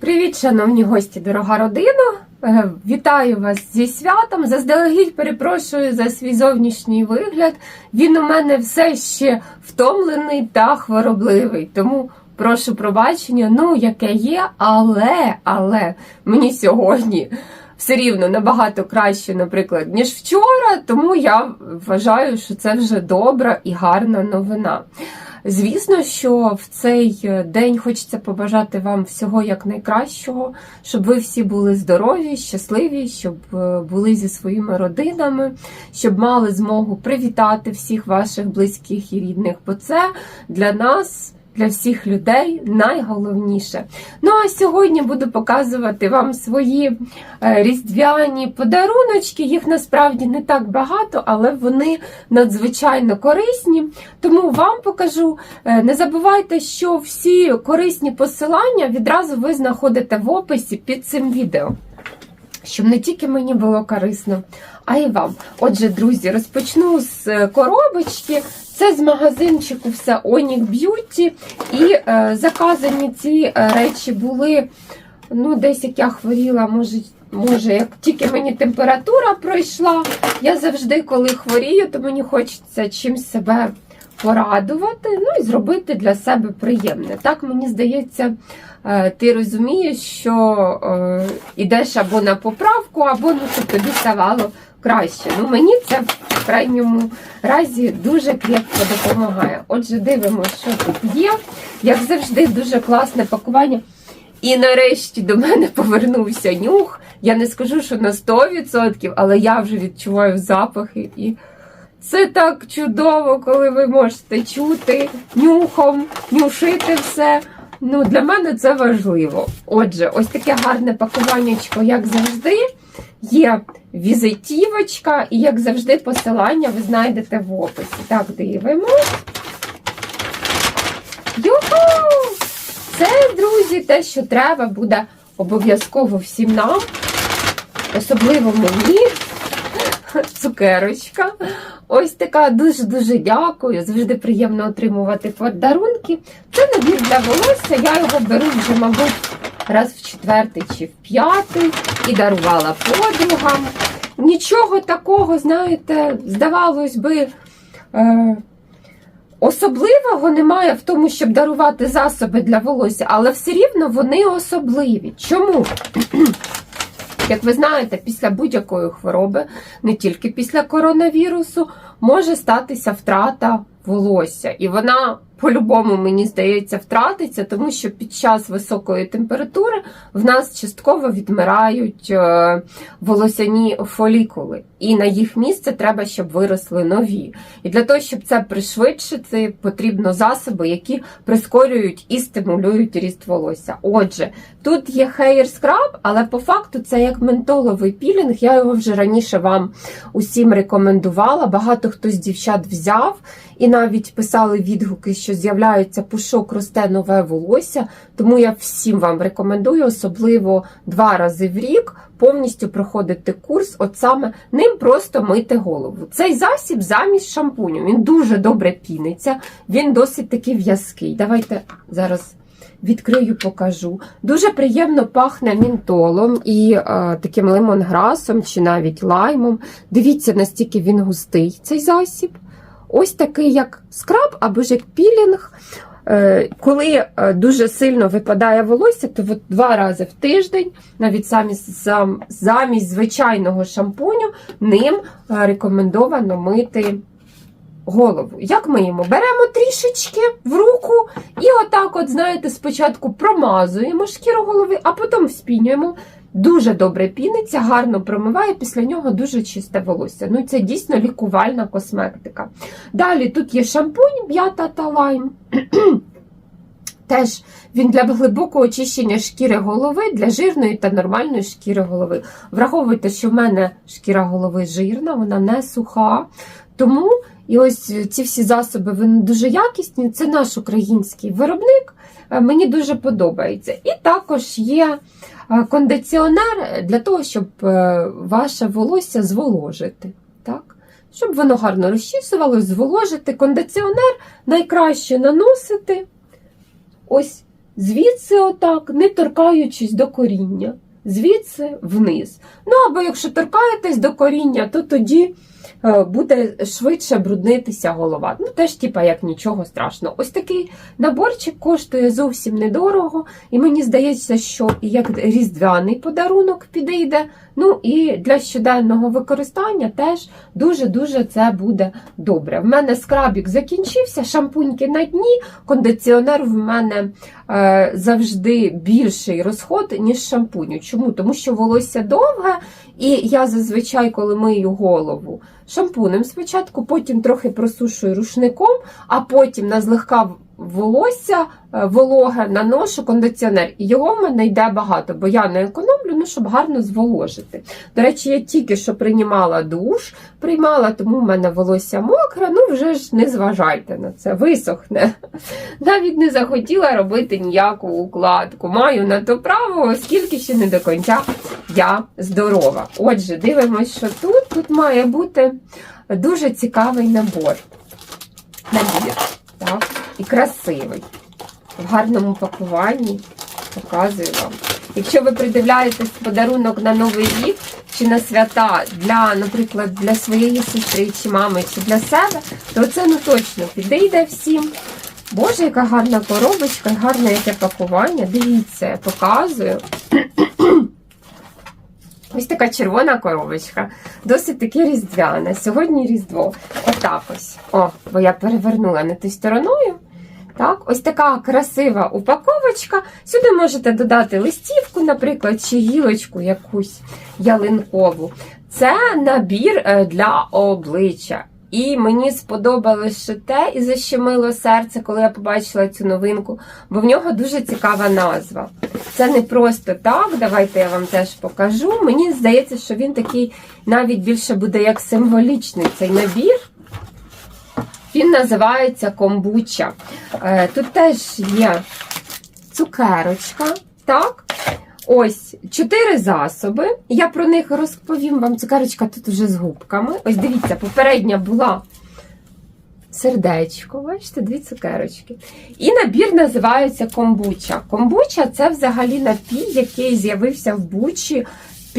Привіт, шановні гості, дорога родина! Е, Вітаю вас зі святом. Заздалегідь перепрошую за свій зовнішній вигляд. Він у мене все ще втомлений та хворобливий. Тому прошу пробачення, ну яке є, але, але мені сьогодні все рівно набагато краще, наприклад, ніж вчора. Тому я вважаю, що це вже добра і гарна новина. Звісно, що в цей е, день хочеться побажати вам всього як найкращого, щоб ви всі були здорові, щасливі, щоб е, були зі своїми родинами, щоб мали змогу привітати всіх ваших близьких і рідних. Бо це для нас. Для всіх людей найголовніше. Ну а сьогодні буду показувати вам свої е, різдвяні подаруночки. Їх насправді не так багато, але вони надзвичайно корисні. Тому вам покажу. Е, Не забувайте, що всі корисні посилання відразу ви знаходите в описі під цим відео. Щоб не тільки мені було корисно, а й вам. Отже, друзі, розпочну з е, коробочки. Це з магазинчику все Onyx Beauty. І е, заказані ці е, речі були, ну, десь як я хворіла, може, може, як тільки мені температура пройшла. Я завжди, коли хворію, то мені хочеться чимсь себе порадувати, ну і зробити для себе приємне. Так, мені здається, е, ти розумієш, що е, ідеш або на поправку, або ну, тобі ставало краще. Ну, мені це в крайньому разі дуже крепко допомагає. Отже, дивимося, що тут є. Як завжди, дуже класне пакування. І нарешті до мене повернувся нюх. Я не скажу, що на 100%, але я вже відчуваю запахи. І це так чудово, коли ви можете чути нюхом, нюшити все. Ну, Для мене це важливо. Отже, ось таке гарне пакуваннячко, як завжди. Є візитівочка, і, як завжди, посилання ви знайдете в описі. Так, дивимось. Юху! Це, друзі, те, що треба буде обов'язково всім нам, особливо мені. Цукерочка. Ось така дуже-дуже дякую. Завжди приємно отримувати подарунки. Це набір для волосся. Я його беру вже, мабуть, раз в четвертий чи в п'ятий і дарувала подругам. Нічого такого, знаєте, здавалось би. Е Особливого немає в тому, щоб дарувати засоби для волосся, але все рівно вони особливі. Чому? Як ви знаєте, після будь-якої хвороби, не тільки після коронавірусу, може статися втрата волосся. І вона по-любому, мені здається, втратиться, тому що під час високої температури в нас частково відмирають е, волосяні фолікули. І на їх місце треба, щоб виросли нові. І для того, щоб це пришвидшити, потрібно засоби, які прискорюють і стимулюють ріст волосся. Отже, тут є hair scrub, але по факту це як ментоловий пілінг. Я його вже раніше вам усім рекомендувала. Багато хто з дівчат взяв і навіть писали відгуки, що з'являється пушок, росте нове волосся. Тому я всім вам рекомендую, особливо два рази в рік. Повністю проходити курс, от саме ним просто мити голову. Цей засіб замість шампуню. Він дуже добре піниться, він досить таки в'язкий. Давайте зараз відкрию, покажу. Дуже приємно пахне мінтолом і е, таким лимонграсом чи навіть лаймом. Дивіться, настільки він густий цей засіб. Ось такий, як скраб або ж як пілінг. Е, Коли е, дуже сильно випадає волосся, то два рази в тиждень, навіть замість, зам- замість звичайного шампуню, ним е, рекомендовано мити голову. Як миємо? Беремо трішечки в руку і отак, от, знаєте, спочатку промазуємо шкіру голови, а потім вспінюємо. Дуже добре піниться, гарно промиває, після нього дуже чисте волосся. Ну, це дійсно лікувальна косметика. Далі тут є шампунь м'ята та лайм. Теж він для глибокого очищення шкіри голови, для жирної та нормальної шкіри голови. Враховуйте, що в мене шкіра голови жирна, вона не суха. Тому і ось ці всі засоби вони дуже якісні. Це наш український виробник. Е, Мені дуже подобається. І також є е, кондиціонер для того, щоб е, ваше волосся зволожити. Так? Щоб воно гарно розчісувалось, зволожити. Кондиціонер найкраще наносити ось звідси отак, не торкаючись до коріння, звідси вниз. Ну або якщо торкаєтесь до коріння, то тоді е, буде швидше бруднитися голова. Ну теж, типа, як нічого страшного. Ось такий наборчик коштує зовсім недорого, і мені здається, що як різдвяний подарунок підійде. Ну і для щоденного використання теж дуже-дуже це буде добре. В мене скрабік закінчився, шампуньки на дні, кондиціонер в мене е, завжди більший розход, ніж шампуню. Чому? Тому що волосся довге, і я зазвичай, коли мию голову, шампунем спочатку, потім трохи просушую рушником, а потім на злегка волосся е, вологе наношу кондиціонер. І його в мене йде багато, бо я не економлю, щоб гарно зволожити. До речі, я тільки що приймала душ, приймала, тому в мене волосся мокре, ну вже ж не зважайте на це, висохне. Навіть не захотіла робити ніяку укладку. Маю на то право, оскільки ще не до кінця я здорова. Отже, дивимось, що тут. Тут має бути дуже цікавий набор. Набір. Так, і красивий. В гарному пакуванні. Показую вам. Якщо ви придивляєтесь подарунок на Новий рік чи на свята для, наприклад, для своєї сестри чи мами, чи для себе, то це ну точно підійде всім. Боже, яка гарна коробочка, гарне яке пакування. Дивіться, я показую. Ось така червона коробочка, досить таки різдвяна. Сьогодні Різдво. Отак ось. О, бо я перевернула не тою стороною. Так, ось така красива упаковочка. Сюди можете додати листівку, наприклад, чи гілочку якусь ялинкову. Це набір е, для обличчя. І мені сподобалось ще те і защемило серце, коли я побачила цю новинку, бо в нього дуже цікава назва. Це не просто так, давайте я вам теж покажу. Мені здається, що він такий навіть більше буде як символічний цей набір. Він називається комбуча. Е, Тут теж є цукерочка, так? Ось чотири засоби. Я про них розповім вам. Цукерочка тут вже з губками. Ось дивіться, попередня була сердечко, бачите, дві цукерочки. І набір називається комбуча. Комбуча це взагалі напій, який з'явився в Бучі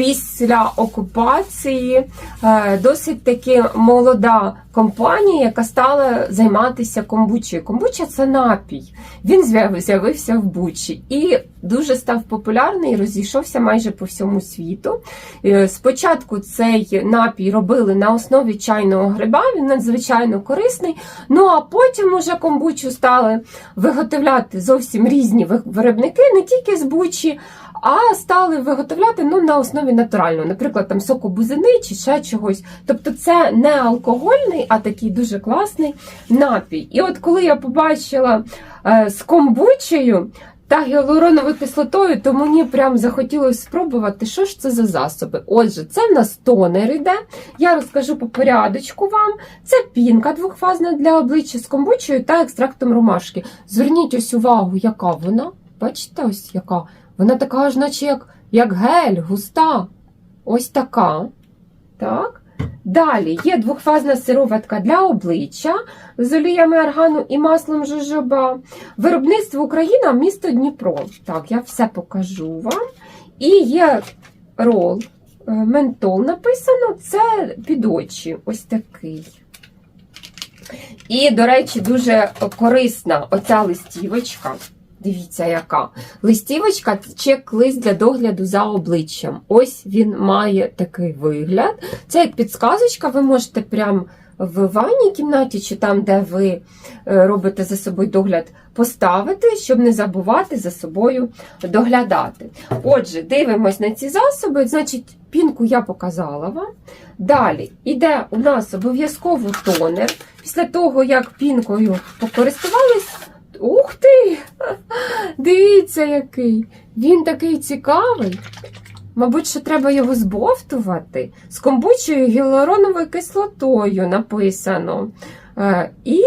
після окупації. Е, Досить таки молода компанія, яка стала займатися комбучею. Комбуча це напій. Він з'яв- з'явився в Бучі і дуже став популярний, розійшовся майже по всьому світу. Е, Спочатку цей напій робили на основі чайного гриба, він надзвичайно корисний. Ну а потім уже комбучу стали виготовляти зовсім різні виробники, не тільки з Бучі, а стали виготовляти ну, на основі натурального, наприклад, там соку бузини чи ще чогось. Тобто це не алкогольний, а такий дуже класний напій. І от коли я побачила е, з комбучею та гіалуроновою кислотою, то мені прям захотілося спробувати, що ж це за засоби. Отже, це в нас тонер іде. Я розкажу по порядочку вам. Це пінка двохфазна для обличчя з комбучею та екстрактом ромашки. Зверніть ось увагу, яка вона. Бачите, ось яка. Вона така аж наче як, як гель, густа. Ось така. Так. Далі є двохфазна сироватка для обличчя з оліями аргану і маслом жожоба. Виробництво Україна, місто Дніпро. Так, я все покажу вам. І є рол, е, ментол написано, це під очі. Ось такий. І, до речі, дуже корисна оця листівочка. Дивіться, яка. Листівочка чек-лист для догляду за обличчям. Ось він має такий вигляд. Це як підсказочка, ви можете прямо в ванній кімнаті, чи там, де ви е, робите за собою догляд, поставити, щоб не забувати за собою доглядати. Отже, дивимось на ці засоби. Значить, пінку я показала вам. Далі іде у нас обов'язково тонер. Після того, як пінкою покористувались, ух ти! Дивіться, який! Він такий цікавий. Мабуть, що треба його збовтувати. З комбучою гіалуроновою кислотою написано. Е, І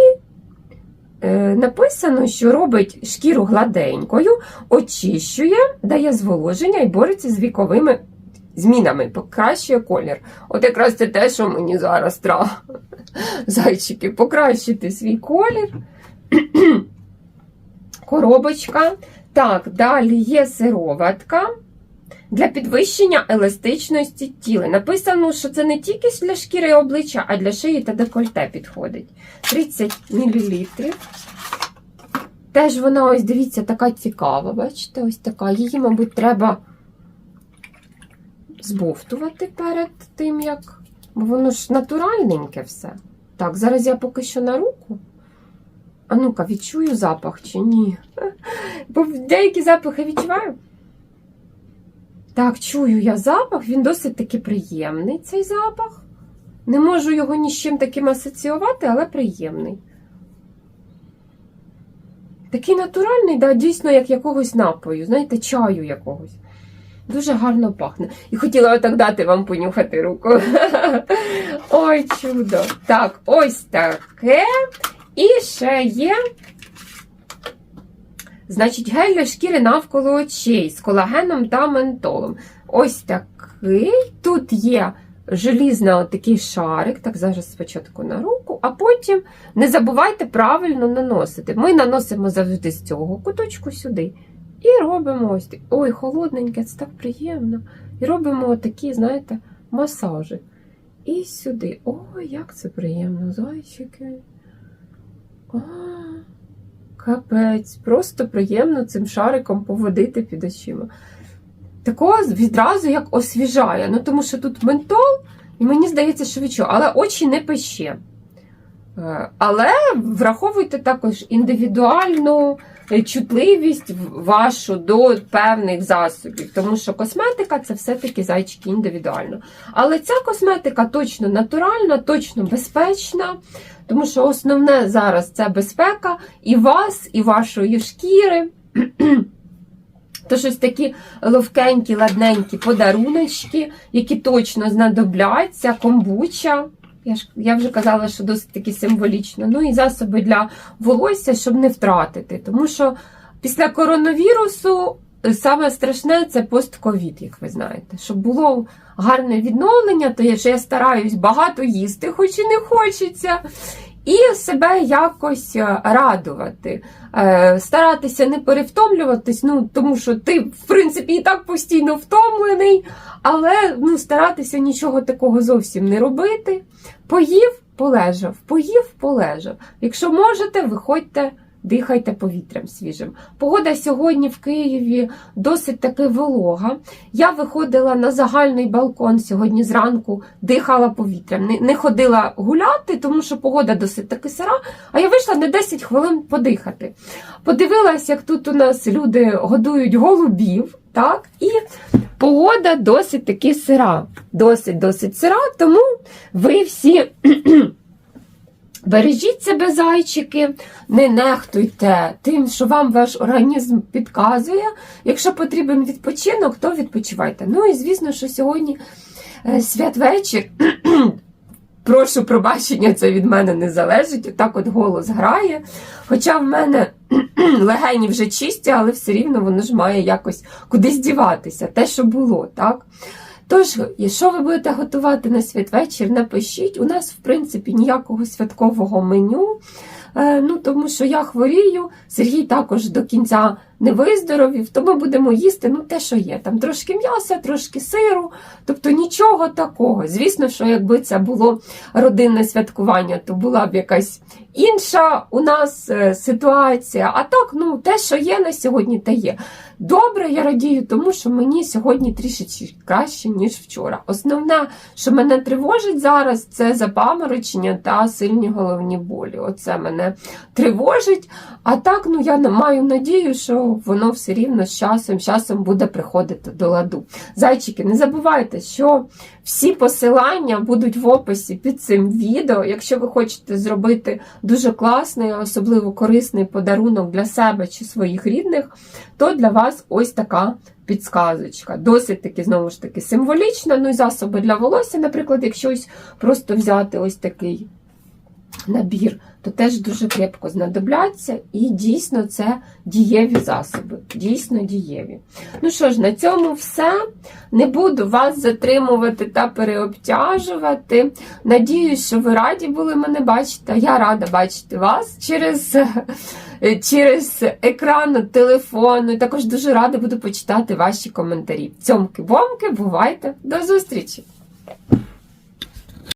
е, написано, що робить шкіру гладенькою, очищує, дає зволоження і бореться з віковими змінами, покращує колір. От якраз це те, що мені зараз треба. Зайчики, покращити свій колір. Коробочка. Так, далі є сироватка для підвищення еластичності тіла. Написано, що це не тільки для шкіри обличчя, а для шиї та декольте підходить. 30 мл. Теж вона, ось дивіться, така цікава, бачите, ось така. Її, мабуть, треба збовтувати перед тим, як. Бо воно ж натуральненьке все. Так, зараз я поки що на руку. А ну-ка, відчую запах чи ні? Бо деякі запахи відчуваю. Так, чую я запах, він досить таки приємний, цей запах. Не можу його ні з чим таким асоціювати, але приємний. Такий натуральний, да, дійсно, як якогось напою, знаєте, чаю якогось. Дуже гарно пахне. І хотіла отак дати вам понюхати руку. Ой, чудо. Так, ось таке. І ще є. Значить, гель для шкіри навколо очей з колагеном та ментолом. Ось такий. Тут є желізний отакий шарик. Так, зараз спочатку на руку, а потім не забувайте правильно наносити. Ми наносимо завжди з цього куточку сюди. І робимо ось. Ой, холодненьке, це так приємно. І робимо отакі, знаєте, масажі. І сюди. Ой, як це приємно, зайчики. Капець, просто приємно цим шариком поводити під очима. Такого відразу як освіжає. Ну, тому що тут ментол, і мені здається, що відчув, але очі не пече. Е, Але враховуйте також індивідуальну чутливість вашу до певних засобів, тому що косметика це все-таки зайчики індивідуально. Але ця косметика точно натуральна, точно безпечна, тому що основне зараз це безпека і вас, і вашої шкіри. То щось такі ловкенькі, ладненькі подаруночки, які точно знадобляться, комбуча. Я ж я вже казала, що досить таки символічно. Ну і засоби для волосся, щоб не втратити. Тому що після коронавірусу е, саме страшне це постковід, як ви знаєте. Щоб було гарне відновлення, то я що я стараюсь багато їсти, хоч і не хочеться. І себе якось е, радувати, Е, старатися не перевтомлюватись, ну тому що ти, в принципі, і так постійно втомлений, але ну, старатися нічого такого зовсім не робити. Поїв, полежав, поїв, полежав. Якщо можете, виходьте. Дихайте повітрям свіжим. Погода сьогодні в Києві досить таки волога. Я виходила на загальний балкон сьогодні зранку, дихала повітрям. Не, ходила гуляти, тому що погода досить таки сира, а я вийшла на 10 хвилин подихати. Подивилась, як тут у нас люди годують голубів, так? І погода досить таки сира. Досить досить сира, тому ви всі. Бережіть себе, зайчики, не нехтуйте тим, що вам ваш організм підказує. Якщо потрібен відпочинок, то відпочивайте. Ну і звісно, що сьогодні е, святвечір. Прошу пробачення, це від мене не залежить. Отак от голос грає. Хоча в мене легені вже чисті, але все рівно воно ж має якось кудись діватися, те, що було, так? Тож, якщо ви будете готувати на святвечір, напишіть. У нас, в принципі, ніякого святкового меню. Е, Ну, тому що я хворію, Сергій також до кінця не виздоровів, то ми будемо їсти ну, те, що є. Там трошки м'яса, трошки сиру, тобто нічого такого. Звісно, що якби це було родинне святкування, то була б якась інша у нас е, ситуація. А так, ну, те, що є на сьогодні, те є. Добре, я радію, тому що мені сьогодні трішечки краще, ніж вчора. Основне, що мене тривожить зараз, це запаморочення та сильні головні болі. Оце мене тривожить. А так, ну я маю надію, що воно все рівно з часом, з часом буде приходити до ладу. Зайчики, не забувайте, що всі посилання будуть в описі під цим відео. Якщо ви хочете зробити дуже класний, особливо корисний подарунок для себе чи своїх рідних, то для вас ось така підсказочка. Досить таки, знову ж таки, символічна. Ну і засоби для волосся, наприклад, якщо ось просто взяти ось такий набір, то теж дуже крепко знадобляться, і дійсно це дієві засоби. Дійсно дієві. Ну що ж, на цьому все. Не буду вас затримувати та переобтяжувати. Надіюсь, що ви раді були мене бачити. Я рада бачити вас через через екран телефону. Також дуже рада буду почитати ваші коментарі. Цьомки-бомки, бувайте, до зустрічі!